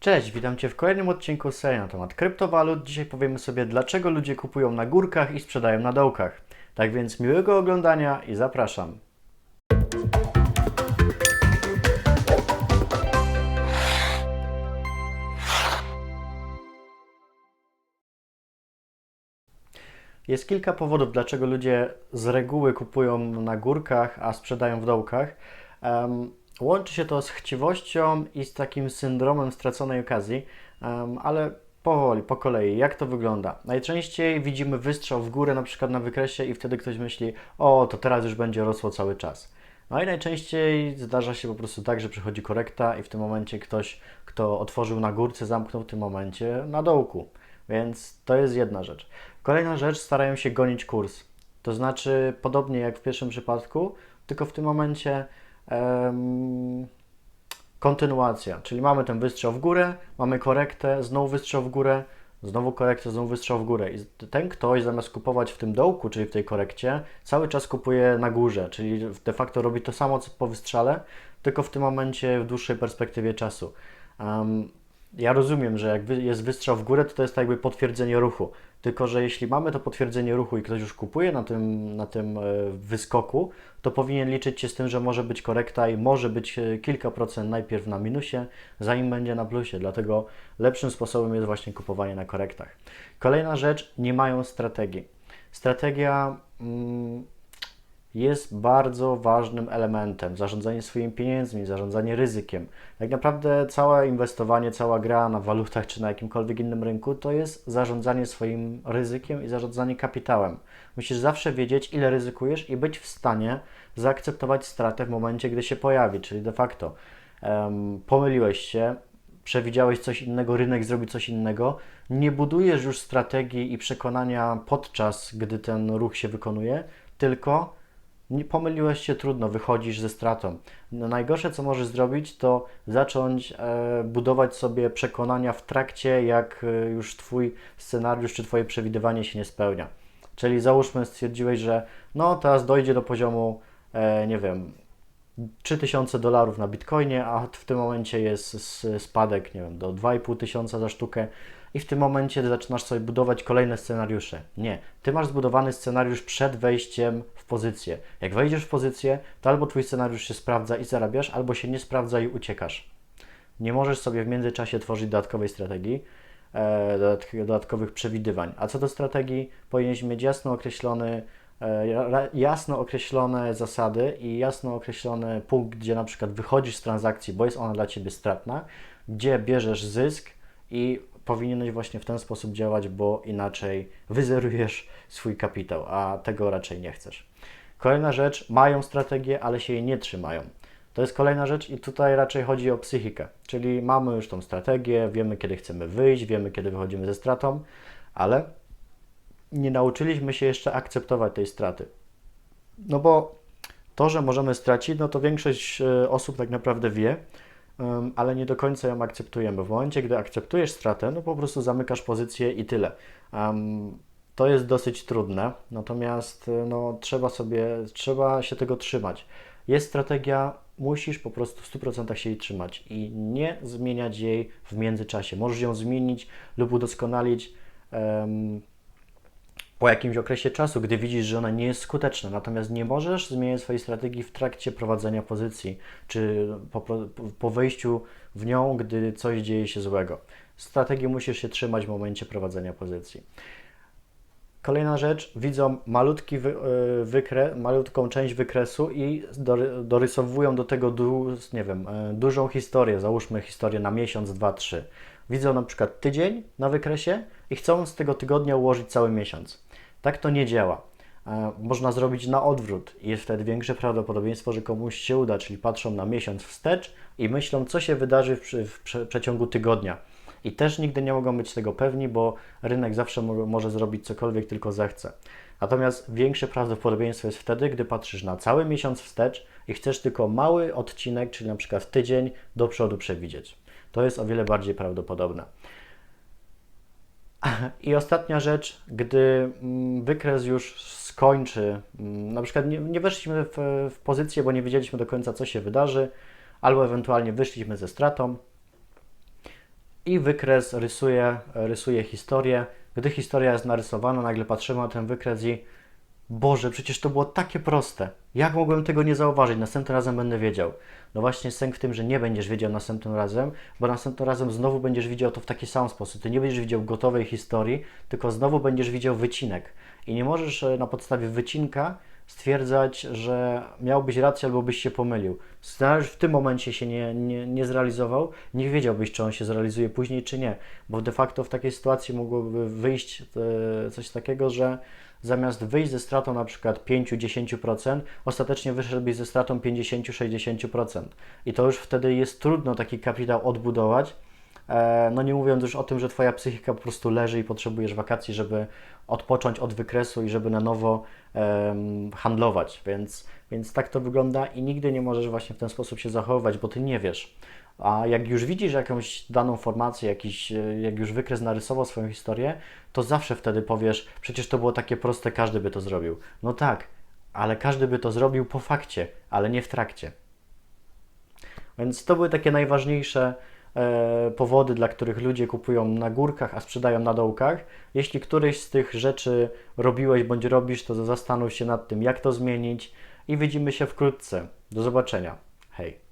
Cześć, witam Cię w kolejnym odcinku serii na temat kryptowalut. Dzisiaj powiemy sobie, dlaczego ludzie kupują na górkach i sprzedają na dołkach. Tak więc miłego oglądania i zapraszam. Jest kilka powodów, dlaczego ludzie z reguły kupują na górkach, a sprzedają w dołkach. Łączy się to z chciwością i z takim syndromem straconej okazji, ale powoli, po kolei. Jak to wygląda? Najczęściej widzimy wystrzał w górę, na przykład na wykresie, i wtedy ktoś myśli, o, to teraz już będzie rosło cały czas. No i najczęściej zdarza się po prostu tak, że przychodzi korekta i w tym momencie ktoś, kto otworzył na górce, zamknął w tym momencie na dołku. Więc to jest jedna rzecz. Kolejna rzecz, starają się gonić kurs. To znaczy, podobnie jak w pierwszym przypadku, tylko w tym momencie em, kontynuacja. Czyli mamy ten wystrzał w górę, mamy korektę, znowu wystrzał w górę, znowu korektę, znowu wystrzał w górę. I ten ktoś zamiast kupować w tym dołku, czyli w tej korekcie, cały czas kupuje na górze, czyli de facto robi to samo co po wystrzale, tylko w tym momencie w dłuższej perspektywie czasu. Em, ja rozumiem, że jak jest wystrzał w górę, to to jest tak jakby potwierdzenie ruchu. Tylko, że jeśli mamy to potwierdzenie ruchu i ktoś już kupuje na tym, na tym e, wyskoku, to powinien liczyć się z tym, że może być korekta i może być e, kilka procent najpierw na minusie, zanim będzie na plusie. Dlatego lepszym sposobem jest właśnie kupowanie na korektach. Kolejna rzecz, nie mają strategii. Strategia mm, jest bardzo ważnym elementem. Zarządzanie swoimi pieniędzmi, zarządzanie ryzykiem. Tak naprawdę całe inwestowanie, cała gra na walutach czy na jakimkolwiek innym rynku to jest zarządzanie swoim ryzykiem i zarządzanie kapitałem. Musisz zawsze wiedzieć, ile ryzykujesz i być w stanie zaakceptować stratę w momencie, gdy się pojawi. Czyli de facto em, pomyliłeś się, przewidziałeś coś innego, rynek zrobi coś innego, nie budujesz już strategii i przekonania podczas, gdy ten ruch się wykonuje, tylko nie pomyliłeś się, trudno, wychodzisz ze stratą. No, najgorsze, co możesz zrobić, to zacząć e, budować sobie przekonania w trakcie, jak e, już Twój scenariusz czy Twoje przewidywanie się nie spełnia. Czyli załóżmy, stwierdziłeś, że no teraz dojdzie do poziomu, e, nie wiem, 3000 dolarów na bitcoinie, a w tym momencie jest spadek, nie wiem, do 2,5 tysiąca za sztukę i w tym momencie zaczynasz sobie budować kolejne scenariusze. Nie, ty masz zbudowany scenariusz przed wejściem w pozycję. Jak wejdziesz w pozycję, to albo twój scenariusz się sprawdza i zarabiasz, albo się nie sprawdza i uciekasz. Nie możesz sobie w międzyczasie tworzyć dodatkowej strategii, e, dodatk- dodatkowych przewidywań. A co do strategii, powinieneś mieć jasno określony, e, jasno określone zasady i jasno określony punkt, gdzie na przykład wychodzisz z transakcji, bo jest ona dla Ciebie stratna, gdzie bierzesz zysk i powinieneś właśnie w ten sposób działać, bo inaczej wyzerujesz swój kapitał, a tego raczej nie chcesz. Kolejna rzecz, mają strategię, ale się jej nie trzymają. To jest kolejna rzecz i tutaj raczej chodzi o psychikę, czyli mamy już tą strategię, wiemy kiedy chcemy wyjść, wiemy kiedy wychodzimy ze stratą, ale nie nauczyliśmy się jeszcze akceptować tej straty. No bo to, że możemy stracić, no to większość e, osób tak naprawdę wie, ale nie do końca ją akceptujemy. W momencie, gdy akceptujesz stratę, no po prostu zamykasz pozycję i tyle. To jest dosyć trudne, natomiast e, no, trzeba sobie, trzeba się tego trzymać. Jest strategia, musisz po prostu w 100% się jej trzymać i nie zmieniać jej w międzyczasie. Możesz ją zmienić lub udoskonalić po jakimś okresie czasu, gdy widzisz, że ona nie jest skuteczna. Natomiast nie możesz zmieniać swojej strategii w trakcie prowadzenia pozycji, czy po, po wejściu w nią, gdy coś dzieje się złego. Strategii musisz się trzymać w momencie prowadzenia pozycji. Kolejna rzecz, widzą malutki wy, y, wykre, malutką część wykresu i dory, dorysowują do tego, du, nie wiem, y, dużą historię, załóżmy historię na miesiąc, dwa, trzy. Widzą na przykład tydzień na wykresie i chcą z tego tygodnia ułożyć cały miesiąc. Tak to nie działa. E, Można zrobić na odwrót jest wtedy większe prawdopodobieństwo, że komuś się uda, czyli patrzą na miesiąc wstecz i myślą, co się wydarzy w, przeciągu tygodnia. I też nigdy nie mogą być tego pewni, bo rynek zawsze mo- może zrobić cokolwiek tylko zechce. Natomiast większe prawdopodobieństwo jest wtedy, gdy patrzysz na cały miesiąc wstecz i chcesz tylko mały odcinek, czyli na przykład tydzień do przodu przewidzieć. To jest o wiele bardziej prawdopodobne. I ostatnia rzecz, gdy mm, wykres już skończy, mm, na przykład nie, nie weszliśmy w, w pozycję, bo nie wiedzieliśmy do końca, co się wydarzy, albo ewentualnie wyszliśmy ze stratą, i wykres rysuje, rysuje historię. Gdy historia jest narysowana, nagle patrzymy na ten wykres i Boże, przecież to było takie proste. Jak mogłem tego nie zauważyć? Następnym razem będę wiedział. No właśnie sęk w tym, że nie będziesz wiedział następnym razem, bo następnym razem znowu będziesz widział to w taki sam sposób. Ty nie będziesz widział gotowej historii, tylko znowu będziesz widział wycinek. I nie możesz e, na podstawie wycinka stwierdzać, że miałbyś rację albo byś się pomylił. Scenariusz w tym momencie się nie, nie, nie zrealizował, nie wiedziałbyś, czy on się zrealizuje później, czy nie, bo de facto w takiej sytuacji mogłoby wyjść e, coś takiego, że zamiast wyjść ze stratą na przykład 5-10%, ostatecznie wyszedłbyś ze stratą 50-60%. I to już wtedy jest trudno taki kapitał odbudować, E, No nie mówiąc już o tym, że Twoja psychika po prostu leży i potrzebujesz wakacji, żeby odpocząć od wykresu i żeby na nowo em, handlować. Więc, więc tak to wygląda i nigdy nie możesz właśnie w ten sposób się zachowywać, bo Ty nie wiesz. A jak już widzisz jakąś daną formację, jakiś, e, jak już wykres narysował swoją historię, to zawsze wtedy powiesz, przecież to było takie proste, każdy by to zrobił. No tak, ale każdy by to zrobił po fakcie, ale nie w trakcie. Więc to były takie najważniejsze e, powody, dla których ludzie kupują na górkach, a sprzedają na dołkach. Jeśli któryś z tych rzeczy robiłeś bądź robisz, to zastanów się nad tym, jak to zmienić i widzimy się wkrótce. Do zobaczenia. Hej.